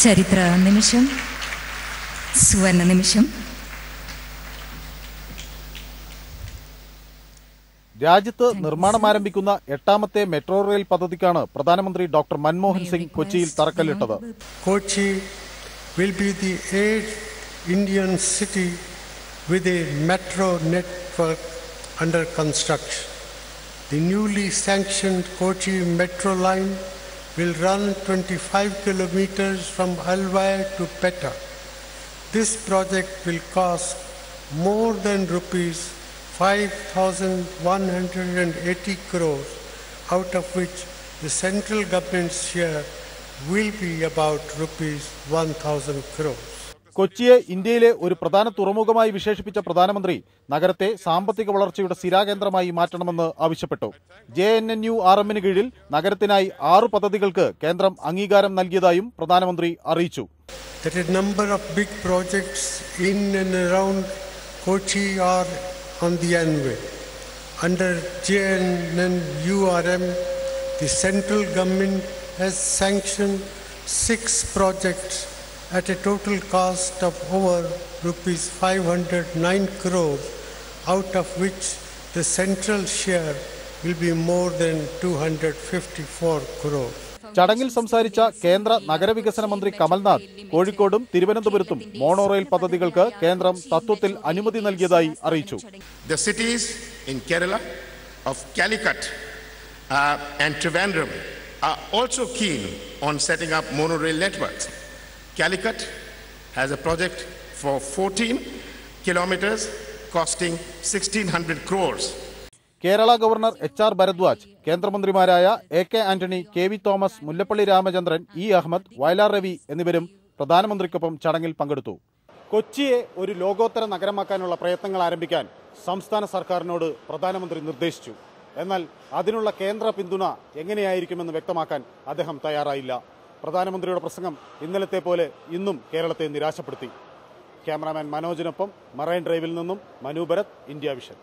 ചരിത്ര നിമിഷം സുവർണ നിമിഷം രാജ്യത്ത് നിർമ്മാണം ആരംഭിക്കുന്ന എട്ടാമത്തെ മെട്രോ റെയിൽ പദ്ധതിക്കാണ് പ്രധാനമന്ത്രി ഡോക്ടർ മൻമോഹൻ സിംഗ് കൊച്ചിയിൽ തറക്കല്ലിട്ടത് will be the eighth Indian city with a metro network under construction. The newly sanctioned Kochi metro line will run 25 kilometers from Alvai to Petta. This project will cost more than rupees 5,180 crores, out of which the central government's share will be about rupees 1,000 crores. കൊച്ചിയെ ഇന്ത്യയിലെ ഒരു പ്രധാന തുറമുഖമായി വിശേഷിപ്പിച്ച പ്രധാനമന്ത്രി നഗരത്തെ സാമ്പത്തിക വളർച്ചയുടെ സ്ഥിരാകേന്ദ്രമായി മാറ്റണമെന്ന് ആവശ്യപ്പെട്ടു. J N N U R എമ്മിന് കീഴിൽ നഗരത്തിനായി ആറ് പദ്ധതികൾക്ക് കേന്ദ്രം അംഗീകാരം നൽകിയതായും പ്രധാനമന്ത്രി അറിയിച്ചു. At a total cost of over rupees 509 crore, out of which the central share will be more than 254 crore. ചടങ്ങിൽ സംസാരിച്ച കേന്ദ്ര നഗരവികസന മന്ത്രി കമൽനാഥ് കോഴിക്കോടും തിരുവനന്തപുരത്തും മോണോ റെയിൽ പദ്ധതികൾക്ക് കേന്ദ്രം തത്വത്തിൽ അനുമതി നൽകിയതായി അറിയിച്ചു The cities in Kerala of Calicut uh, and Trivandrum are also keen on setting up monorail networks. Calicut has a project for 14 kilometers costing 1600 crores. Kerala governor H R Bharadwaj കേന്ദ്രമന്ത്രിമാരായ A K Antony K V Thomas Mullappally Ramachandran E Ahamed Vayalar Ravi എന്നിവരും പ്രധാനമന്ത്രിക്കൊപ്പം ചടങ്ങിൽ പങ്കെടുത്തു. കൊച്ചിയെ ഒരു ലോകോത്തര നഗരമാക്കാനുള്ള പ്രയത്നങ്ങൾ ആരംഭിക്കാൻ സംസ്ഥാന സർക്കാരിനോട് പ്രധാനമന്ത്രി നിർദ്ദേശിച്ചു. എന്നാൽ അതിനുള്ള കേന്ദ്ര പിന്തുണ എങ്ങനെയായിരിക്കുമെന്ന് വ്യക്തമാക്കാൻ അദ്ദേഹം തയ്യാറായില്ല. പ്രധാനമന്ത്രിയുടെ പ്രസംഗം ഇന്നലത്തെ പോലെ ഇന്നും കേരളത്തെ നിരാശപ്പെടുത്തി. ക്യാമറാമാൻ മനോജിനൊപ്പം മറൈൻ ഡ്രൈവിൽ നിന്നും മനു ഭരത് ഇന്ത്യ വിഷൻ.